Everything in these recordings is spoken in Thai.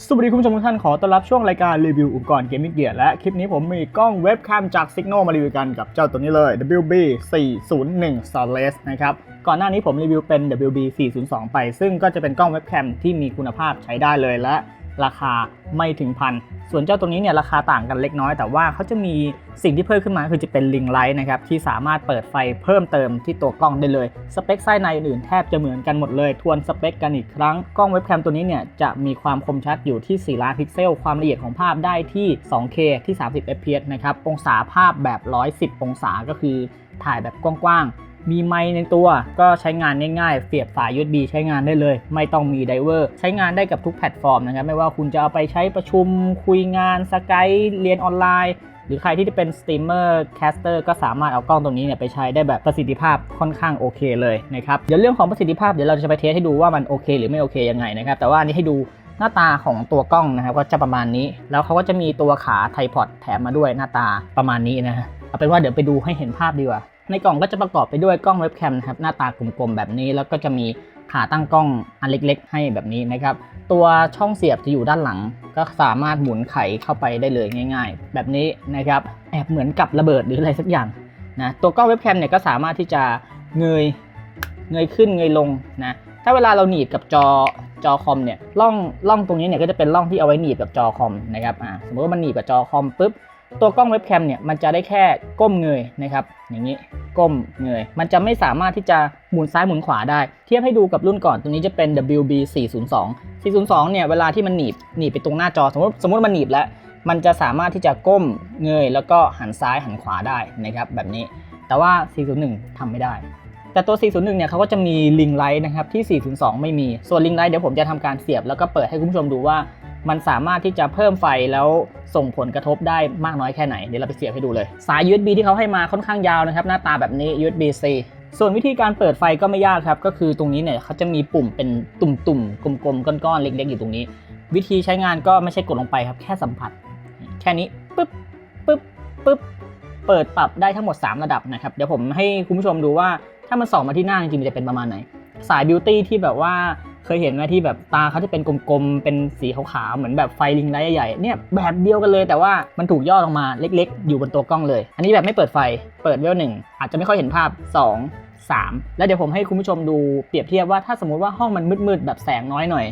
สวัสดีคุณผู้ชมทุกท่านขอต้อนรับช่วงรายการรีวิวอุปกรณ์เกมมิ่งเกียร์และคลิปนี้ผมมีกล้องเว็บแคมจาก Signal มารีวิวกันกับเจ้าตัวนี้เลย WB 401 Starless นะครับก่อนหน้านี้ผมรีวิวเป็น WB 402 ไป ซึ่งก็จะเป็นกล้องเว็บแคมที่มีคุณภาพใช้ได้เลยและ ราคาไม่ถึงพัน ส่วนเจ้าตัวนี้เนี่ยราคาต่างกันเล็กน้อย แต่ว่าเขาจะมีสิ่งที่เพิ่มขึ้นมาคือจะเป็นลิงไลท์นะครับที่สามารถเปิดไฟเพิ่มเติมที่ตัวกล้องได้เลย สเปคไส้ในอื่นแทบจะเหมือนกันหมดเลย ทวนสเปคกันอีกครั้ง กล้องเว็บแคมตัวนี้เนี่ยจะมีความคมชัดอยู่ที่ 4 ล้านพิกเซล ความละเอียดของภาพได้ที่ 2K ที่ 30 fps นะครับ องศาภาพแบบ 110 องศาก็คือถ่ายแบบกว้างๆ มีไมค์ในตัว ก็ใช้งานง่ายๆ เสียบสาย USB ใช้งานได้เลย ไม่ต้องมีไดเวอร์ ใช้งานได้กับทุกแพลตฟอร์มนะครับ ไม่ว่าคุณจะเอาไปใช้ประชุม คุยงานสกายเรียนออนไลน์ หรือใครที่เป็นสตรีมเมอร์แคสเตอร์ก็สามารถเอากล้องตัวนี้เนี่ยไปใช้ได้แบบประสิทธิภาพค่อนข้างโอเคเลยนะครับ เดี๋ยวเรื่องของประสิทธิภาพเดี๋ยวเราจะไปเทสให้ดูว่ามันโอเค หรือไม่โอเคยังไงนะครับ แต่ว่าอันนี้ให้ดูหน้าตาของตัวกล้องนะครับก็จะประมาณนี้ แล้วเขาก็จะมีตัวขาไทพอดแถมมาด้วยหน้าตาประมาณนี้นะฮะเอาเป็นว่าเดี๋ยวไปดูให้เห็นภาพดีกว่า ในกล่องก็จะประกอบไปด้วยกล้องเว็บแคมนะครับหน้าตากลมๆแบบนี้ แล้วก็จะมีขาตั้งกล้องอันเล็ก ๆ ให้แบบนี้นะครับ ตัวช่องเสียบจะอยู่ด้านหลัง ก็สามารถหมุนไขเข้าไปได้เลยง่าย ๆ แบบนี้นะครับแอบเหมือนกับระเบิดหรืออะไรสักอย่างนะตัวกล้องเว็บแคมเนี่ยก็สามารถที่จะเงยเงยขึ้นเงยลงนะถ้าเวลาเราหนีบกับจอจอคอมเนี่ยร่องร่องตรงนี้เนี่ยก็จะเป็นร่องที่เอาไว้หนีบกับจอคอมนะครับอ่าสมมติว่ามันหนีบกับจอคอมปุ๊บ ตัวกล้องเว็บแคมเนี่ยมันจะได้แค่ก้มเงยนะครับอย่างนี้ก้มเงยมันจะไม่สามารถที่จะหมุนซ้ายหมุนขวาได้ เทียบให้ดูกับรุ่นก่อนตัวนี้จะเป็น WB 402 402เนี่ยเวลาที่มันหนีบหนีบไปตรงหน้าจอสมมติสมมติมันหนีบแล้ว มันจะสามารถที่จะก้มเงยแล้วก็หันซ้ายหันขวาได้นะครับแบบนี้ แต่ว่า 401ทำไม่ได้ แต่ตัว 401 เนี่ยเขาก็จะมีลิงไลท์นะครับที่ 402 ไม่มีส่วนลิงไลท์เดี๋ยวผมจะทำการเสียบแล้วก็เปิดให้คุณผู้ชมดูว่า มันสามารถที่จะเพิ่มไฟแล้วส่งผลกระทบได้มากน้อยแค่ไหน เดี๋ยวเราไปเสียบให้ดูเลย สาย USB ที่เขาให้มาค่อนข้างยาวนะครับ หน้าตาแบบนี้ USB C ส่วนวิธีการเปิดไฟก็ไม่ยากครับ ก็คือตรงนี้เนี่ยเขาจะมีปุ่มเป็นตุ่มๆ กลมๆ ก้อนๆ เล็กๆ อยู่ตรงนี้ วิธีใช้งานก็ไม่ใช่กดลงไปครับ แค่สัมผัส แค่นี้ปึ๊บปึ๊บปึ๊บเปิดปรับได้ทั้งหมด 3 ระดับนะครับ เดี๋ยวผมให้คุณผู้ชมดูว่าถ้ามันส่องมาที่หน้าจริงๆมันจะเป็นประมาณไหน สายบิวตี้ที่แบบว่า เคยเห็นไหมที่แบบตาเขาจะเป็นกลมๆ เป็นสีขาวๆ เหมือนแบบไฟลิงไลท์ใหญ่ๆ เนี่ยแบบเดียวกันเลยแต่ว่ามันถูกย่อลงมาเล็กๆ อยู่บนตัวกล้องเลย อันนี้แบบไม่เปิดไฟ เปิดเวลหนึ่งอาจจะไม่ค่อยเห็นภาพ 2 3 แล้วเดี๋ยวผมให้คุณผู้ชมดูเปรียบเทียบว่าถ้าสมมุติว่าห้องมันมืดๆ แบบแสงน้อยหน่อย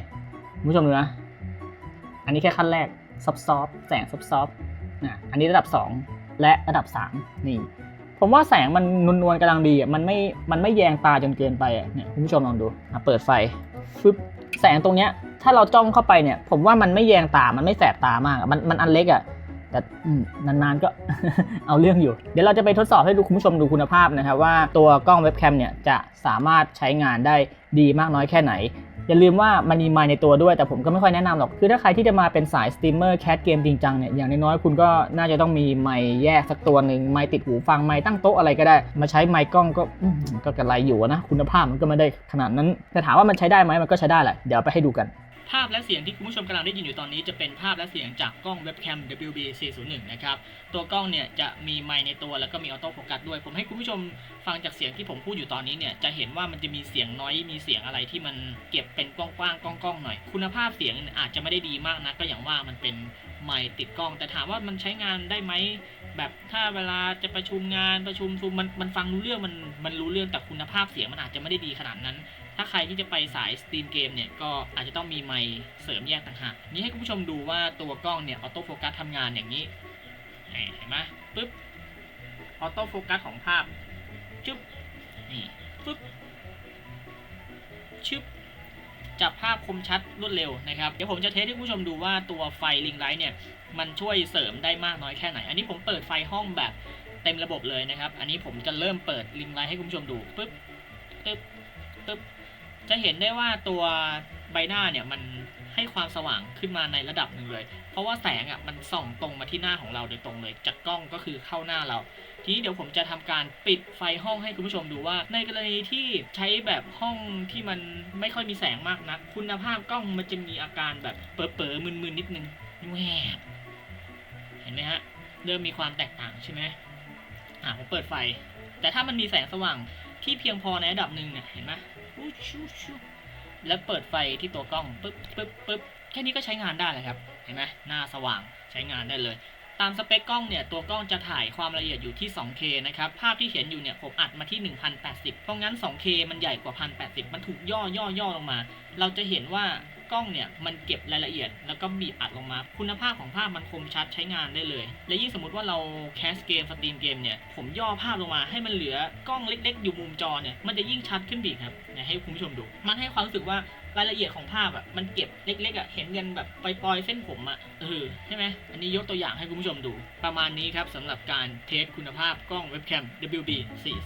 คุณผู้ชมดูนะ อันนี้แค่ขั้นแรกซอฟๆแสงซอฟๆนะ อันนี้ระดับ 2 และระดับ 3 นี่ ผมว่าแสงมันนวลๆกำลังดีอะมันไม่มันไม่แยงตาจนเกินไปอะเนี่ยคุณผู้ชมลองดูอะเปิดไฟฟึบแสงตรงเนี้ยถ้าเราจ้องเข้าไปเนี่ย ผมว่ามันไม่แยงตา มันไม่แสบตามากอะมันมันอันเล็กอะแต่นานๆก็เอาเรื่องอยู่ เดี๋ยวเราจะไปทดสอบให้ดูคุณผู้ชมดูคุณภาพนะครับว่าตัวกล้องเว็บแคมเนี่ยจะสามารถใช้งานได้ดีมากน้อยแค่ไหน อย่าลืมว่ามันมีไมาในตัวด้วย แต่ผมก็ไม่ค่อยแนะนำหรอก คือถ้าใครที่จะมาเป็นสายสตรีมเมอร์แคสเกมจริงจังเนี่ย อย่างน้อยๆคุณก็น่าจะต้องมีไมค์แยกสักตัวหนึ่งไมค์ติดหูฟังไมค์ตั้งโต๊ะอะไรก็ได้ มาใช้ไมค์กล้องก็อืมก็กระไรอยู่อะนะ คุณภาพมันก็ไม่ได้ขนาดนั้นแต่ถามว่ามันใช้ได้ไหมมันก็ใช้ได้แหละ เดี๋ยวไปให้ดูกัน ภาพและเสียงที่คุณผู้ชมกำลังได้ยินอยู่ตอนนี้จะเป็นภาพและเสียงจากกล้องเว็บแคม WB 401 นะครับ ตัวกล้องเนี่ยจะมีไมค์ในตัวแล้วก็มีออโต้โฟกัสด้วย ผมให้คุณผู้ชมฟังจากเสียงที่ผมพูดอยู่ตอนนี้เนี่ยจะเห็นว่ามันจะมีเสียงน้อย มีเสียงอะไรที่มันเก็บเป็นกว้างๆกล้องๆหน่อย คุณภาพเสียงอาจจะไม่ได้ดีมากนะก็อย่างว่ามันเป็นไมค์ติดกล้อง แต่ถามว่ามันใช้งานได้ไหมแบบถ้าเวลาจะประชุมงานประชุมซูมมันมันฟังรู้เรื่องมันมันรู้เรื่องแต่คุณภาพเสียงมันอาจจะไม่ได้ดีขนาดนั้น ถ้าใครที่จะไปสายสตรีมเกมเนี่ยก็อาจจะต้องมีไมค์เสริมแยกต่างหากนี่ให้คุณผู้ชมดูว่าตัวกล้องเนี่ยออโต้โฟกัสทำงานอย่างนี้เห็นไหมปึ๊บออโต้โฟกัสของภาพจึ๊บนี่ปึ๊บชึบจับภาพคมชัดรวดเร็วนะครับ เดี๋ยวผมจะเทสให้คุณผู้ชมดูว่าตัวไฟลิงไลท์เนี่ย มันช่วยเสริมได้มากน้อยแค่ไหน อันนี้ผมเปิดไฟห้องแบบเต็มระบบเลยนะครับ อันนี้ผมจะเริ่มเปิดลิงไลท์ให้คุณผู้ชมดูปึ๊บปึ๊บปึ๊บ จะเห็นได้ว่าตัวใบหน้าเนี่ยมันให้ความสว่างขึ้นมาในระดับหนึ่งเลย เพราะว่าแสงอะมันส่องตรงมาที่หน้าของเราโดยตรงเลย จากกล้องก็คือเข้าหน้าเรา ทีนี้เดี๋ยวผมจะทำการปิดไฟห้องให้คุณผู้ชมดูว่า ในกรณีที่ใช้แบบห้องที่มันไม่ค่อยมีแสงมากนัก คุณภาพกล้องมันจะมีอาการแบบเป๋อๆมึนๆนิดนึงแหวบเห็นไหมฮะ เริ่มมีความแตกต่างใช่ไหมอ่าผมเปิดไฟ แต่ถ้ามันมีแสงสว่างที่เพียงพอในระดับหนึ่งเนี่ยเห็นไหม ชูชูแล้วเปิดไฟที่ตัวกล้องปึ๊บปึ๊บปึ๊บแค่นี้ก็ใช้งานได้เลยครับ เห็นไหมหน้าสว่างใช้งานได้เลย ตามสเปคกล้องเนี่ย ตัวกล้องจะถ่ายความละเอียดอยู่ที่ 2K นะครับ ภาพที่เห็นอยู่เนี่ย ผมอัดมาที่ 1080 เพราะงั้น 2K มันใหญ่กว่า 1080 มันถูกย่อย่อย่อลงมา เราจะเห็นว่า กล้องเนี่ยมันเก็บรายละเอียด แล้วก็บีบอัดลงมา คุณภาพของภาพมันคมชัดใช้งานได้เลย และยิ่งสมมติว่าเราแคสเกมสตรีมเกมเนี่ยผมย่อภาพลงมาให้มันเหลือกล้องเล็ก ๆ อยู่มุมจอเนี่ยมันจะยิ่งชัดขึ้นบีกครับเนี่ยให้คุณผู้ชมดู มันให้ความรู้สึกว่ารายละเอียดของภาพอะมันเก็บเล็กๆอะเห็นกันแบบปล่อยๆเส้นผมอะเออใช่ไหมอันนี้ยกตัวอย่างให้คุณผู้ชมดู ประมาณนี้ครับสำหรับการเทสคุณภาพกล้องเว็บแคม WB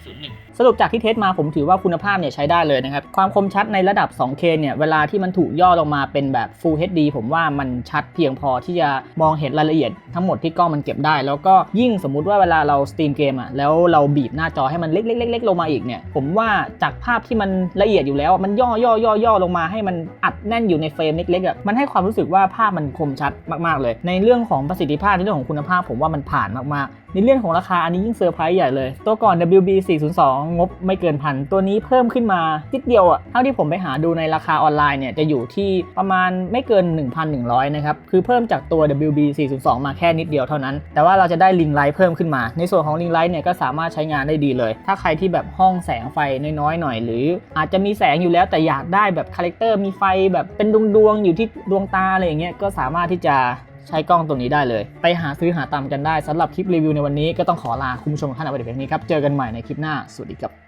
401สรุปจากที่เทสมาผมถือว่าคุณภาพเนี่ยใช้ได้เลยนะครับความคมชัดในระดับ 2K เนี่ยเวลาที่มันถูกย่อลงมามาเป็นแบบ Full HD ผมว่ามันชัดเพียงพอที่จะมองเห็นรายละเอียดทั้งหมดที่กล้องมันเก็บได้ แล้วก็ยิ่งสมมุติว่าเวลาเราสตรีมเกมอะแล้วเราบีบหน้าจอให้มันเล็กๆๆๆลงมาอีกเนี่ยผมว่าจากภาพที่มันละเอียดอยู่แล้วมันย่อย่อย่อย่อลงมาให้มันอัดแน่นอยู่ในเฟรมเล็กๆอะมันให้ความรู้สึกว่าภาพมันคมชัดมากๆเลย ในเรื่องของประสิทธิภาพในเรื่องของคุณภาพ ผมว่ามันผ่านมากๆ ในเรื่องของราคาอันนี้ยิ่งเซอร์ไพรส์ใหญ่เลย ตัวก่อน WB 402งบไม่เกินพันตัวนี้เพิ่มขึ้นมานิดเดียวอะเท่าที่ผมไปหาดูในราคาออนไลน์เนี่ยจะอยู่ที่ประมาณไม่เกิน 1,100 นะครับ คือเพิ่มจากตัว WB 402มาแค่นิดเดียวเท่านั้น แต่ว่าเราจะได้ลิงไลท์เพิ่มขึ้นมา ในส่วนของลิงไลท์เนี่ยก็สามารถใช้งานได้ดีเลย ถ้าใครที่แบบห้องแสงไฟน้อยๆหน่อย หรืออาจจะมีแสงอยู่แล้วแต่อยากได้แบบคาแรคเตอร์มีไฟแบบเป็นดวงๆอยู่ที่ดวงตาอะไรอย่างเงี้ยก็สามารถที่จะใช้กล้องตัวนี้ได้เลย ไปหาซื้อหาตามกันได้สำหรับคลิปรีวิวในวันนี้ก็ต้องขอลาคุณผู้ชมท่านเอาไว้แต่เพียงนี้ครับ เจอกันใหม่ในคลิปหน้า สวัสดีครับ